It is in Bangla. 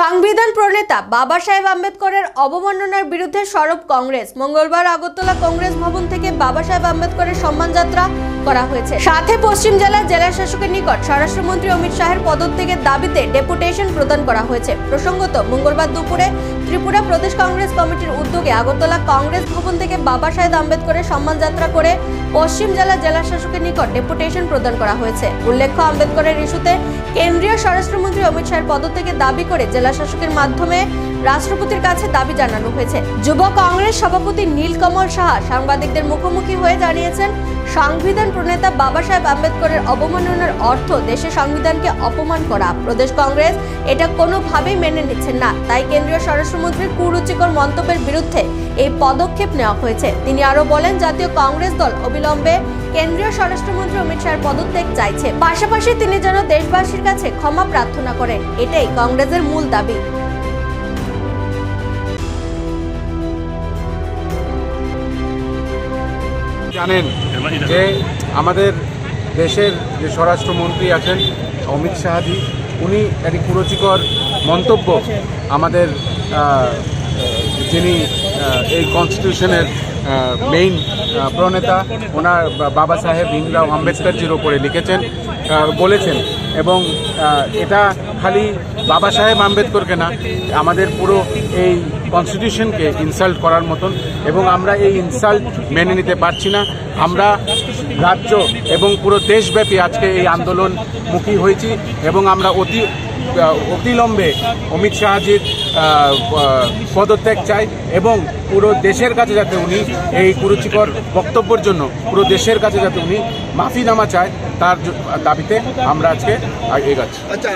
সংবিধান প্রণেতা বাবা সাহেব আম্বেদকরের অবমাননার বিরুদ্ধে সরব কংগ্রেস। মঙ্গলবার আগরতলা কংগ্রেস ভবন থেকে বাবা সাহেব আম্বেদকরের সম্মানযাত্রা করা হয়েছে। সাথে পশ্চিম জেলার জেলা শাসকের নিকট স্বরাষ্ট্রমন্ত্রী অমিত শাহের পদত্যাগের দাবিতে ডেপুটেশন প্রদান করা হয়েছে। প্রসঙ্গত, মঙ্গলবার দুপুরে ত্রিপুরা প্রদেশ কংগ্রেস কমিটির উদ্যোগে আগরতলা কংগ্রেস ভবন থেকে বাবা সাহেব আম্বেদকরের সম্মান যাত্রা করে পশ্চিম জেলা জেলা শাসকের নিকট ডেপুটেশন প্রদান করা হয়েছে। উল্লেখ্য, আম্বেদকরের ইস্যুতে কেন্দ্রীয় স্বরাষ্ট্রমন্ত্রী অমিত শাহের পদত্যাগের দাবি করে জেলা শাসকের মাধ্যমে রাষ্ট্রপতির কাছে দাবি জানানো হয়েছে। যুব কংগ্রেস সভাপতি নীলকমল সাহা সাংবাদিকদের মুখোমুখি হয়ে জানিয়েছেন, সংবিধান প্রণেতা বাবা সাহেব আম্বেদকরের অবমাননার অর্থ দেশের সংবিধানকে অপমান করা। প্রদেশ কংগ্রেস এটা কোনোভাবেই মেনে নিচ্ছেন না। তাই কেন্দ্রীয় স্বরাষ্ট্রমন্ত্রীর কুরুচিকর মন্তব্যের বিরুদ্ধে এই পদক্ষেপ নেওয়া হয়েছে। তিনি আরও বলেন, জাতীয় কংগ্রেস দল অবিলম্বে কেন্দ্রীয় স্বরাষ্ট্রমন্ত্রী অমিত শাহের পদত্যাগ চাইছে। পাশাপাশি তিনি যেন দেশবাসীর কাছে ক্ষমা প্রার্থনা করেন। এটাই কংগ্রেসের মূল দাবি। জানেন যে আমাদের দেশের যে স্বরাষ্ট্রমন্ত্রী আছেন অমিত শাহজি, উনি একটি কুরুচিকর মন্তব্য আমাদের যিনি এই কনস্টিটিউশনের মেইন প্রণেতা, ওনার বাবা সাহেব ভীমরাও আম্বেদকরজির ওপরে লিখেছেন বলেছেন এবং এটা খালি বাবা সাহেব আম্বেদকরকে না, আমাদের পুরো এই কনস্টিটিউশনকে ইনসাল্ট করার মতন এবং আমরা এই ইনসাল্ট মেনে নিতে পারছি না। আমরা রাজ্য এবং পুরো দেশব্যাপী আজকে এই আন্দোলনমুখী হয়েছি এবং আমরা অতি অতিলম্বে অমিত শাহজির পদত্যাগ চাই এবং পুরো দেশের কাছে যাতে উনি এই কুরুচিকর বক্তব্যের জন্য পুরো দেশের কাছে যাতে উনি মাফিনামা চায়, তার দাবিতে আমরা আজকে এগাচ্ছি। আচ্ছা